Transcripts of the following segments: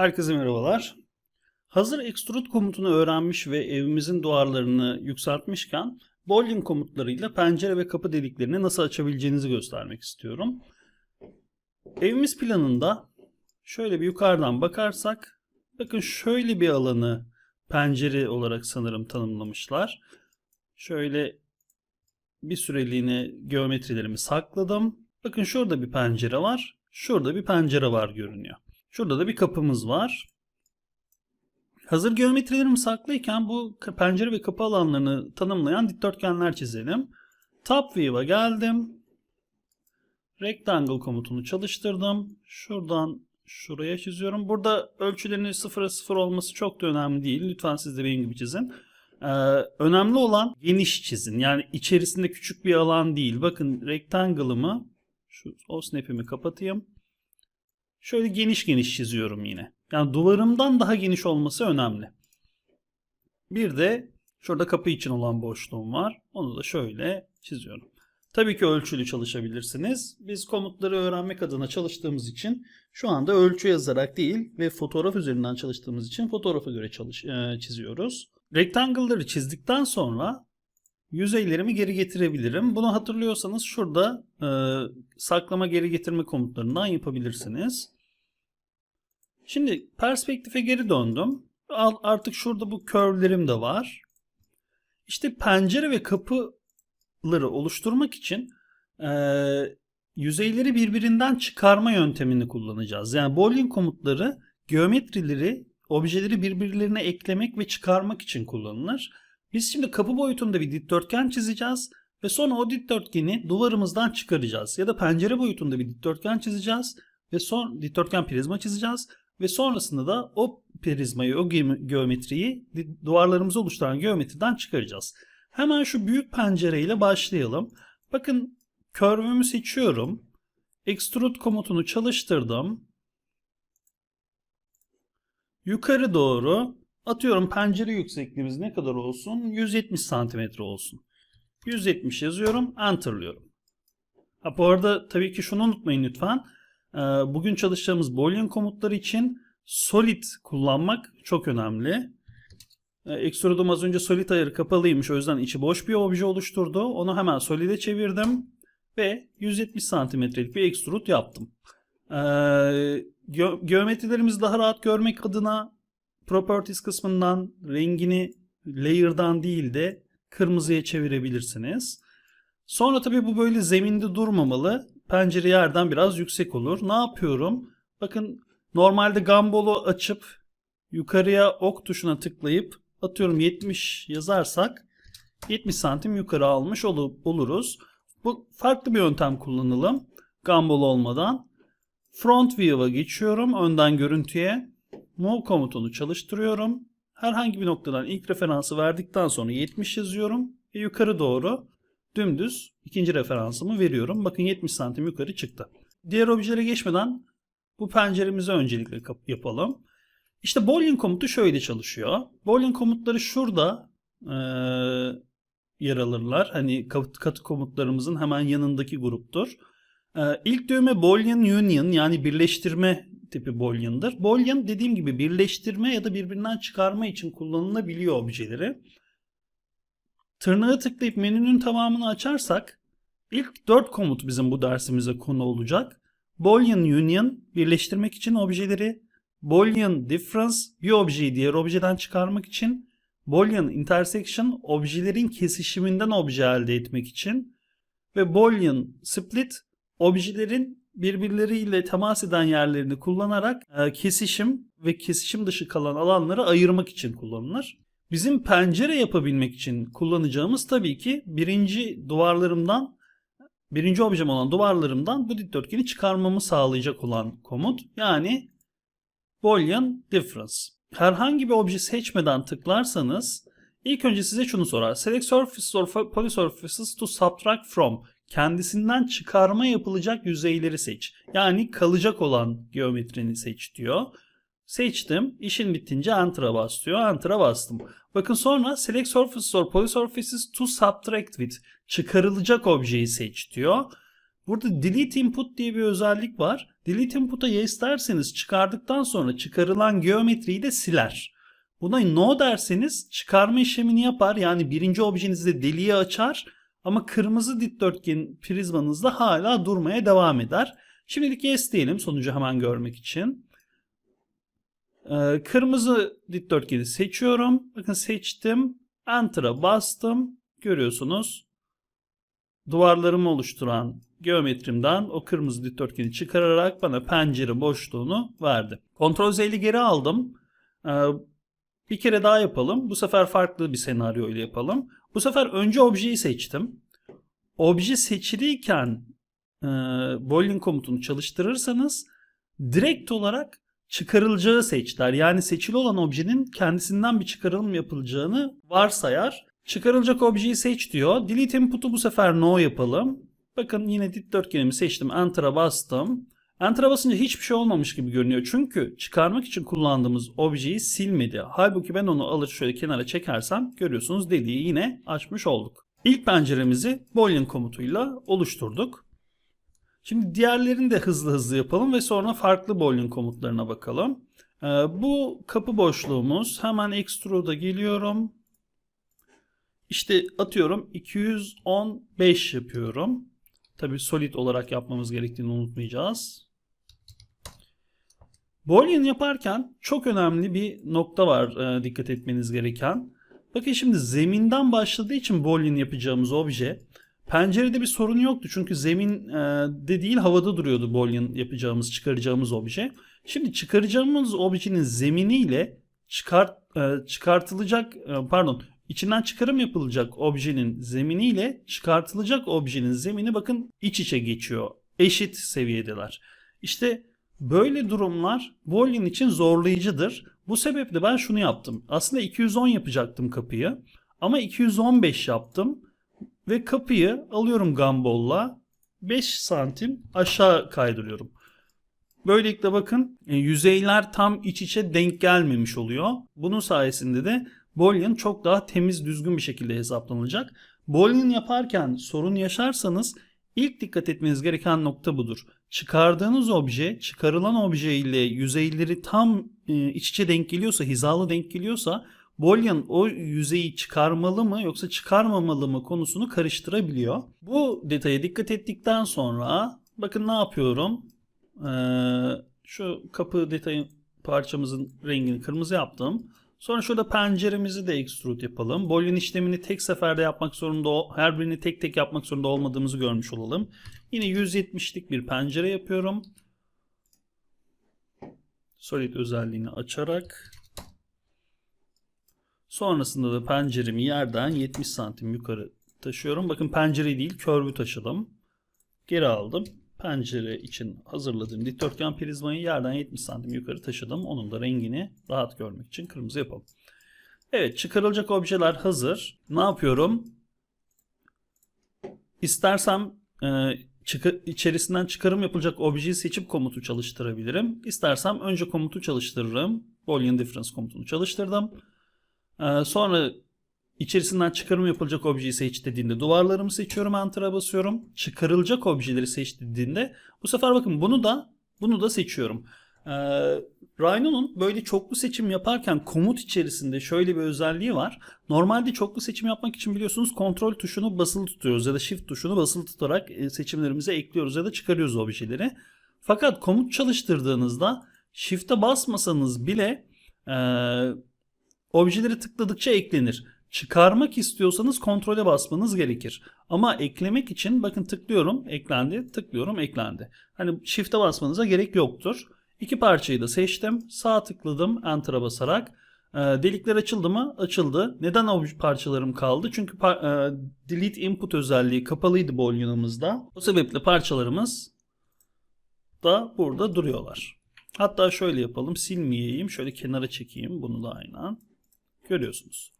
Herkese merhabalar. Hazır extrude komutunu öğrenmiş ve evimizin duvarlarını yükseltmişken boolean komutlarıyla pencere ve kapı deliklerini nasıl açabileceğinizi göstermek istiyorum. Evimiz planında şöyle bir yukarıdan bakarsak bakın şöyle bir alanı pencere olarak sanırım tanımlamışlar. Şöyle bir süreliğine geometrilerimi sakladım. Bakın şurada bir pencere var. Şurada bir pencere var görünüyor. Şurada da bir kapımız var. Hazır geometrilerimi saklıyken bu pencere ve kapı alanlarını tanımlayan dikdörtgenler çizelim. Top View'a geldim. Rectangle komutunu çalıştırdım. Şuradan şuraya çiziyorum. Burada ölçülerinin 0'a 0 olması çok da önemli değil. Lütfen siz de benim gibi çizin. Ee, önemli olan geniş çizin. Yani içerisinde küçük bir alan değil. Bakın rectangle'ımı şu o snap'imi kapatayım. Şöyle geniş geniş çiziyorum yine. Yani duvarımdan daha geniş olması önemli. Bir de şurada kapı için olan boşluğum var. Onu da şöyle çiziyorum. Tabii ki ölçülü çalışabilirsiniz. Biz komutları öğrenmek adına çalıştığımız için şu anda ölçü yazarak değil ve fotoğraf üzerinden çalıştığımız için fotoğrafa göre çalış, e, çiziyoruz. Rectangle'ları çizdikten sonra yüzeylerimi geri getirebilirim. Bunu hatırlıyorsanız şurada e, saklama geri getirme komutlarından yapabilirsiniz. Şimdi perspektife geri döndüm. Artık şurada bu curve'lerim de var. İşte pencere ve kapıları oluşturmak için e, yüzeyleri birbirinden çıkarma yöntemini kullanacağız. Yani boolean komutları geometrileri, objeleri birbirlerine eklemek ve çıkarmak için kullanılır. Biz şimdi kapı boyutunda bir dikdörtgen çizeceğiz ve sonra o dikdörtgeni duvarımızdan çıkaracağız. Ya da pencere boyutunda bir dikdörtgen çizeceğiz ve son dikdörtgen prizma çizeceğiz ve sonrasında da o prizmayı, o geometriyi duvarlarımızı oluşturan geometriden çıkaracağız. Hemen şu büyük pencereyle başlayalım. Bakın curve'ümü seçiyorum. Extrude komutunu çalıştırdım. Yukarı doğru atıyorum pencere yüksekliğimiz ne kadar olsun? 170 santimetre olsun. 170 yazıyorum. Enter'lıyorum. Ha, bu arada tabii ki şunu unutmayın lütfen. Ee, bugün çalışacağımız boolean komutları için solid kullanmak çok önemli. Extrude'um az önce solid ayarı kapalıymış. O yüzden içi boş bir obje oluşturdu. Onu hemen solid'e çevirdim. Ve 170 santimetrelik bir extrude yaptım. Ee, ge- geometrilerimizi daha rahat görmek adına properties kısmından rengini layer'dan değil de kırmızıya çevirebilirsiniz. Sonra tabii bu böyle zeminde durmamalı. Pencere yerden biraz yüksek olur. Ne yapıyorum? Bakın normalde gambolu açıp yukarıya ok tuşuna tıklayıp atıyorum 70 yazarsak 70 santim yukarı almış ol oluruz. Bu farklı bir yöntem kullanalım. Gumball olmadan. Front view'a geçiyorum. Önden görüntüye. Move komutunu çalıştırıyorum. Herhangi bir noktadan ilk referansı verdikten sonra 70 yazıyorum. Ve yukarı doğru dümdüz ikinci referansımı veriyorum. Bakın 70 santim yukarı çıktı. Diğer objelere geçmeden bu penceremizi öncelikle yapalım. İşte boolean komutu şöyle çalışıyor. Boolean komutları şurada e, yer alırlar. Hani katı komutlarımızın hemen yanındaki gruptur. E, ilk düğme boolean union yani birleştirme tipi boolean'dır. Boolean dediğim gibi birleştirme ya da birbirinden çıkarma için kullanılabiliyor objeleri. Tırnağı tıklayıp menünün tamamını açarsak ilk 4 komut bizim bu dersimize konu olacak. Boolean union birleştirmek için objeleri, Boolean difference bir objeyi diğer objeden çıkarmak için, Boolean intersection objelerin kesişiminden obje elde etmek için ve Boolean split objelerin birbirleriyle temas eden yerlerini kullanarak e, kesişim ve kesişim dışı kalan alanları ayırmak için kullanılır. Bizim pencere yapabilmek için kullanacağımız tabii ki birinci duvarlarımdan birinci objem olan duvarlarımdan bu dikdörtgeni çıkarmamı sağlayacak olan komut yani Boolean difference. Herhangi bir obje seçmeden tıklarsanız ilk önce size şunu sorar. Select surfaces or polysurfaces to subtract from. Kendisinden çıkarma yapılacak yüzeyleri seç. Yani kalacak olan geometrini seç diyor. Seçtim. İşin bittince Enter'a bas diyor. Enter'a bastım. Bakın sonra Select Surfaces or Polysurfaces to Subtract with. Çıkarılacak objeyi seç diyor. Burada Delete Input diye bir özellik var. Delete input'a yes derseniz çıkardıktan sonra çıkarılan geometriyi de siler. Buna no derseniz çıkarma işlemini yapar. Yani birinci objenizde deliği açar ama kırmızı dikdörtgen prizmanızda hala durmaya devam eder. Şimdilik yes diyelim sonucu hemen görmek için. Ee, kırmızı dikdörtgeni seçiyorum. Bakın seçtim. Enter'a bastım. Görüyorsunuz. Duvarlarımı oluşturan geometrimden o kırmızı dikdörtgeni çıkararak bana pencere boşluğunu verdi. Ctrl Z'li geri aldım. Ee, bir kere daha yapalım. Bu sefer farklı bir senaryo ile yapalım. Bu sefer önce objeyi seçtim. Obje seçiliyken e, boolean komutunu çalıştırırsanız direkt olarak çıkarılacağı seçler. Yani seçili olan objenin kendisinden bir çıkarılım yapılacağını varsayar. Çıkarılacak objeyi seç diyor. Delete input'u bu sefer no yapalım. Bakın yine dikdörtgenimi seçtim. Enter'a bastım. Enter'a basınca hiçbir şey olmamış gibi görünüyor. Çünkü çıkarmak için kullandığımız objeyi silmedi. Halbuki ben onu alır şöyle kenara çekersem görüyorsunuz deliği yine açmış olduk. İlk penceremizi boolean komutuyla oluşturduk. Şimdi diğerlerini de hızlı hızlı yapalım ve sonra farklı boolean komutlarına bakalım. Ee, bu kapı boşluğumuz hemen extrude'a geliyorum. İşte atıyorum 215 yapıyorum. Tabi solid olarak yapmamız gerektiğini unutmayacağız. Boolean yaparken çok önemli bir nokta var e, dikkat etmeniz gereken. Bakın şimdi zeminden başladığı için Boolean yapacağımız obje pencerede bir sorun yoktu. Çünkü zemin e, de değil havada duruyordu Boolean yapacağımız çıkaracağımız obje. Şimdi çıkaracağımız objenin zeminiyle çıkart, e, çıkartılacak e, pardon içinden çıkarım yapılacak objenin zeminiyle çıkartılacak objenin zemini bakın iç içe geçiyor. Eşit seviyedeler. İşte böyle durumlar Boolean için zorlayıcıdır. Bu sebeple ben şunu yaptım. Aslında 210 yapacaktım kapıyı ama 215 yaptım ve kapıyı alıyorum gambolla 5 santim aşağı kaydırıyorum. Böylelikle bakın e, yüzeyler tam iç içe denk gelmemiş oluyor. Bunun sayesinde de Boolean çok daha temiz düzgün bir şekilde hesaplanacak. Boolean yaparken sorun yaşarsanız ilk dikkat etmeniz gereken nokta budur. Çıkardığınız obje çıkarılan obje ile yüzeyleri tam e, iç içe denk geliyorsa hizalı denk geliyorsa Boolean o yüzeyi çıkarmalı mı yoksa çıkarmamalı mı konusunu karıştırabiliyor. Bu detaya dikkat ettikten sonra bakın ne yapıyorum. Ee, şu kapı detayı parçamızın rengini kırmızı yaptım. Sonra şurada penceremizi de extrude yapalım. Boolean işlemini tek seferde yapmak zorunda, her birini tek tek yapmak zorunda olmadığımızı görmüş olalım. Yine 170'lik bir pencere yapıyorum. Solid özelliğini açarak. Sonrasında da penceremi yerden 70 santim yukarı taşıyorum. Bakın pencereyi değil körbü taşıdım. Geri aldım. Pencere için hazırladığım dikdörtgen prizmayı yerden 70 santim yukarı taşıdım. Onun da rengini rahat görmek için kırmızı yapalım. Evet çıkarılacak objeler hazır. Ne yapıyorum? İstersem e, çıkı, içerisinden çıkarım yapılacak objeyi seçip komutu çalıştırabilirim. İstersem önce komutu çalıştırırım. Boolean difference komutunu çalıştırdım. E, sonra İçerisinden çıkarım yapılacak objeyi seç dediğinde duvarlarımı seçiyorum, enter'a basıyorum. Çıkarılacak objeleri seç dediğinde bu sefer bakın bunu da bunu da seçiyorum. Ee, Rhino'nun böyle çoklu seçim yaparken komut içerisinde şöyle bir özelliği var. Normalde çoklu seçim yapmak için biliyorsunuz kontrol tuşunu basılı tutuyoruz ya da shift tuşunu basılı tutarak e, seçimlerimize ekliyoruz ya da çıkarıyoruz objeleri. Fakat komut çalıştırdığınızda shift'e basmasanız bile e, objeleri tıkladıkça eklenir. Çıkarmak istiyorsanız kontrole basmanız gerekir. Ama eklemek için bakın tıklıyorum eklendi, tıklıyorum eklendi. Hani shift'e basmanıza gerek yoktur. İki parçayı da seçtim. Sağ tıkladım enter'a basarak. E, delikler açıldı mı? Açıldı. Neden o parçalarım kaldı? Çünkü e, delete input özelliği kapalıydı boolean'ımızda. O sebeple parçalarımız da burada duruyorlar. Hatta şöyle yapalım. Silmeyeyim. Şöyle kenara çekeyim. Bunu da aynen. Görüyorsunuz.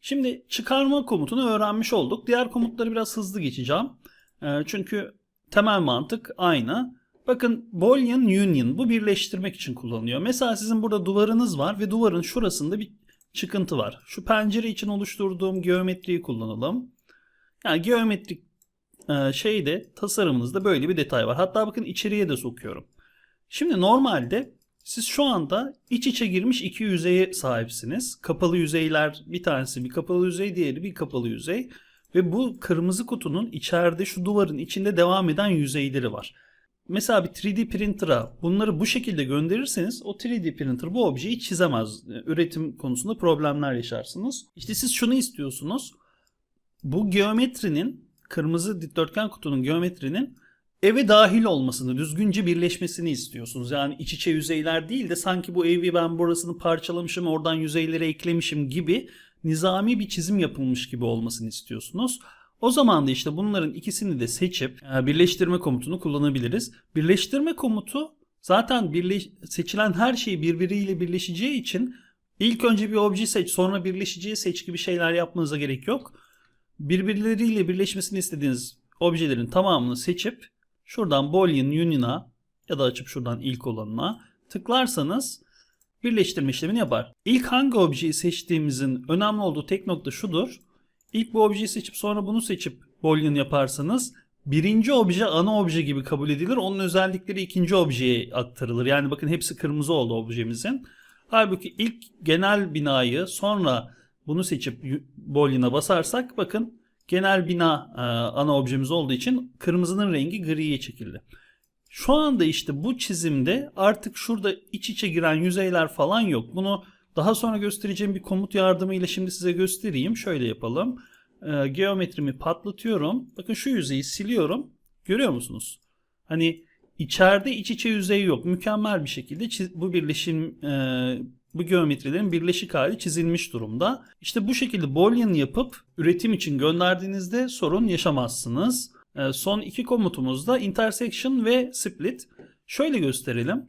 Şimdi çıkarma komutunu öğrenmiş olduk. Diğer komutları biraz hızlı geçeceğim. E, çünkü temel mantık aynı. Bakın Boolean Union bu birleştirmek için kullanılıyor. Mesela sizin burada duvarınız var ve duvarın şurasında bir çıkıntı var. Şu pencere için oluşturduğum geometriyi kullanalım. Yani geometrik e, şeyde tasarımınızda böyle bir detay var. Hatta bakın içeriye de sokuyorum. Şimdi normalde siz şu anda iç içe girmiş iki yüzeye sahipsiniz. Kapalı yüzeyler bir tanesi bir kapalı yüzey diğeri bir kapalı yüzey. Ve bu kırmızı kutunun içeride şu duvarın içinde devam eden yüzeyleri var. Mesela bir 3D printer'a bunları bu şekilde gönderirseniz o 3D printer bu objeyi çizemez. Üretim konusunda problemler yaşarsınız. İşte siz şunu istiyorsunuz. Bu geometrinin kırmızı dikdörtgen kutunun geometrinin eve dahil olmasını, düzgünce birleşmesini istiyorsunuz. Yani iç içe yüzeyler değil de sanki bu evi ben burasını parçalamışım, oradan yüzeylere eklemişim gibi nizami bir çizim yapılmış gibi olmasını istiyorsunuz. O zaman da işte bunların ikisini de seçip e, birleştirme komutunu kullanabiliriz. Birleştirme komutu zaten birleş, seçilen her şey birbiriyle birleşeceği için ilk önce bir obje seç sonra birleşeceği seç gibi şeyler yapmanıza gerek yok. Birbirleriyle birleşmesini istediğiniz objelerin tamamını seçip şuradan Boolean Union'a ya da açıp şuradan ilk olanına tıklarsanız birleştirme işlemini yapar. İlk hangi objeyi seçtiğimizin önemli olduğu tek nokta şudur. İlk bu objeyi seçip sonra bunu seçip Boolean yaparsanız birinci obje ana obje gibi kabul edilir. Onun özellikleri ikinci objeye aktarılır. Yani bakın hepsi kırmızı oldu objemizin. Halbuki ilk genel binayı sonra bunu seçip Boolean'a basarsak bakın genel bina e, ana objemiz olduğu için kırmızının rengi griye çekildi. Şu anda işte bu çizimde artık şurada iç içe giren yüzeyler falan yok. Bunu daha sonra göstereceğim bir komut yardımıyla şimdi size göstereyim. Şöyle yapalım. E, geometrimi patlatıyorum. Bakın şu yüzeyi siliyorum. Görüyor musunuz? Hani içeride iç içe yüzey yok. Mükemmel bir şekilde bu birleşim e, bu geometrilerin birleşik hali çizilmiş durumda. İşte bu şekilde Boolean yapıp üretim için gönderdiğinizde sorun yaşamazsınız. E, son iki komutumuz da intersection ve split. Şöyle gösterelim.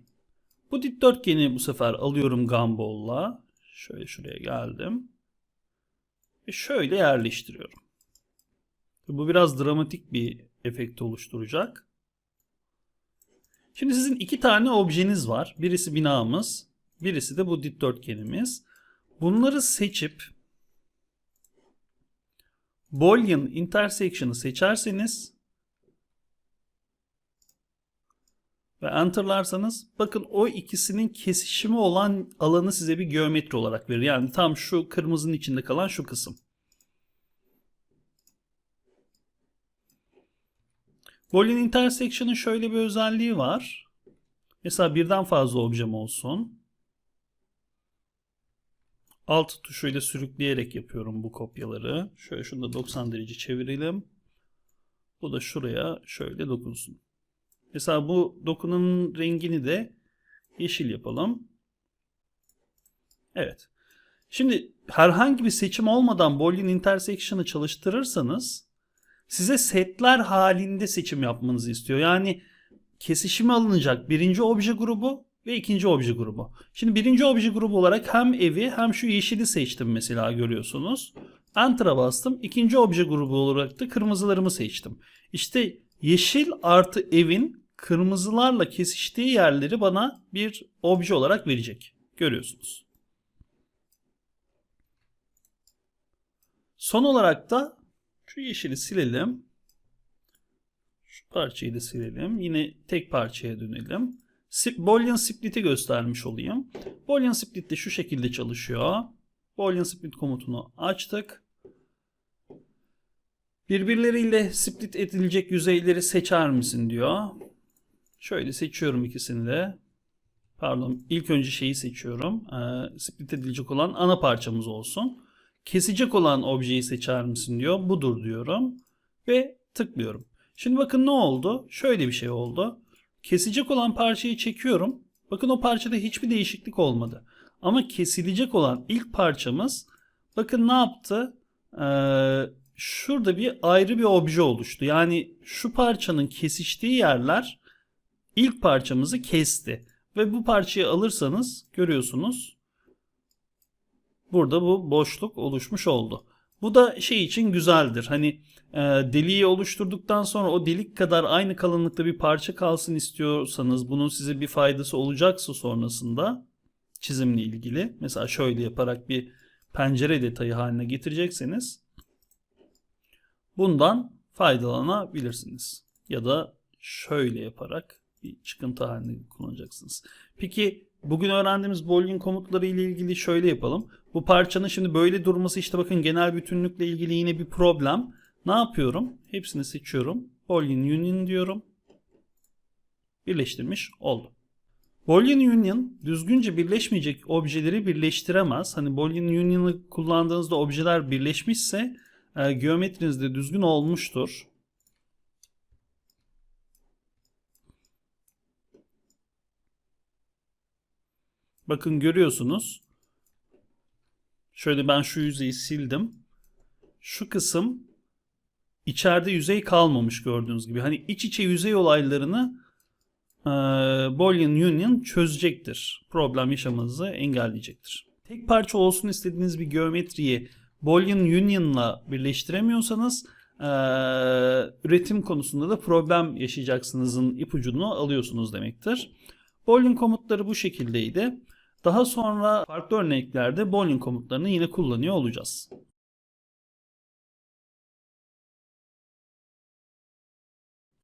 Bu dikdörtgeni bu sefer alıyorum gumball'la. Şöyle şuraya geldim. Ve şöyle yerleştiriyorum. Bu biraz dramatik bir efekt oluşturacak. Şimdi sizin iki tane objeniz var. Birisi binamız, birisi de bu dikdörtgenimiz. Bunları seçip Boolean intersection'ı seçerseniz ve enterlarsanız bakın o ikisinin kesişimi olan alanı size bir geometri olarak verir. Yani tam şu kırmızının içinde kalan şu kısım. Boolean intersection'ın şöyle bir özelliği var. Mesela birden fazla objem olsun. Alt tuşuyla sürükleyerek yapıyorum bu kopyaları. Şöyle şunu da 90 derece çevirelim. Bu da şuraya şöyle dokunsun. Mesela bu dokunun rengini de yeşil yapalım. Evet. Şimdi herhangi bir seçim olmadan Boolean intersection'ı çalıştırırsanız size setler halinde seçim yapmanızı istiyor. Yani kesişime alınacak birinci obje grubu ve ikinci obje grubu. Şimdi birinci obje grubu olarak hem evi hem şu yeşili seçtim mesela görüyorsunuz. Enter'a bastım. İkinci obje grubu olarak da kırmızılarımı seçtim. İşte yeşil artı evin kırmızılarla kesiştiği yerleri bana bir obje olarak verecek. Görüyorsunuz. Son olarak da şu yeşili silelim. Şu parçayı da silelim. Yine tek parçaya dönelim. Boolean split'i göstermiş olayım. Boolean split de şu şekilde çalışıyor. Boolean split komutunu açtık. Birbirleriyle split edilecek yüzeyleri seçer misin diyor. Şöyle seçiyorum ikisini de. Pardon ilk önce şeyi seçiyorum. Ee, split edilecek olan ana parçamız olsun. Kesecek olan objeyi seçer misin diyor. Budur diyorum. Ve tıklıyorum. Şimdi bakın ne oldu? Şöyle bir şey oldu. Kesecek olan parçayı çekiyorum. Bakın o parçada hiçbir değişiklik olmadı. Ama kesilecek olan ilk parçamız bakın ne yaptı? Ee, şurada bir ayrı bir obje oluştu. Yani şu parçanın kesiştiği yerler ilk parçamızı kesti. Ve bu parçayı alırsanız görüyorsunuz burada bu boşluk oluşmuş oldu. Bu da şey için güzeldir. Hani e, deliği oluşturduktan sonra o delik kadar aynı kalınlıkta bir parça kalsın istiyorsanız bunun size bir faydası olacaksa sonrasında çizimle ilgili mesela şöyle yaparak bir pencere detayı haline getirecekseniz bundan faydalanabilirsiniz. Ya da şöyle yaparak bir çıkıntı halinde kullanacaksınız. Peki bugün öğrendiğimiz boolean komutları ile ilgili şöyle yapalım. Bu parçanın şimdi böyle durması işte bakın genel bütünlükle ilgili yine bir problem. Ne yapıyorum? Hepsini seçiyorum. Boolean union diyorum. Birleştirmiş oldum. Boolean Union düzgünce birleşmeyecek objeleri birleştiremez. Hani Boolean Union'ı kullandığınızda objeler birleşmişse e, geometriniz de düzgün olmuştur. Bakın görüyorsunuz. Şöyle ben şu yüzeyi sildim. Şu kısım içeride yüzey kalmamış gördüğünüz gibi. Hani iç içe yüzey olaylarını e, Boolean Union çözecektir. Problem yaşamanızı engelleyecektir. Tek parça olsun istediğiniz bir geometriyi Boolean Union'la birleştiremiyorsanız e, üretim konusunda da problem yaşayacaksınızın ipucunu alıyorsunuz demektir. Boolean komutları bu şekildeydi. Daha sonra farklı örneklerde Boolean komutlarını yine kullanıyor olacağız.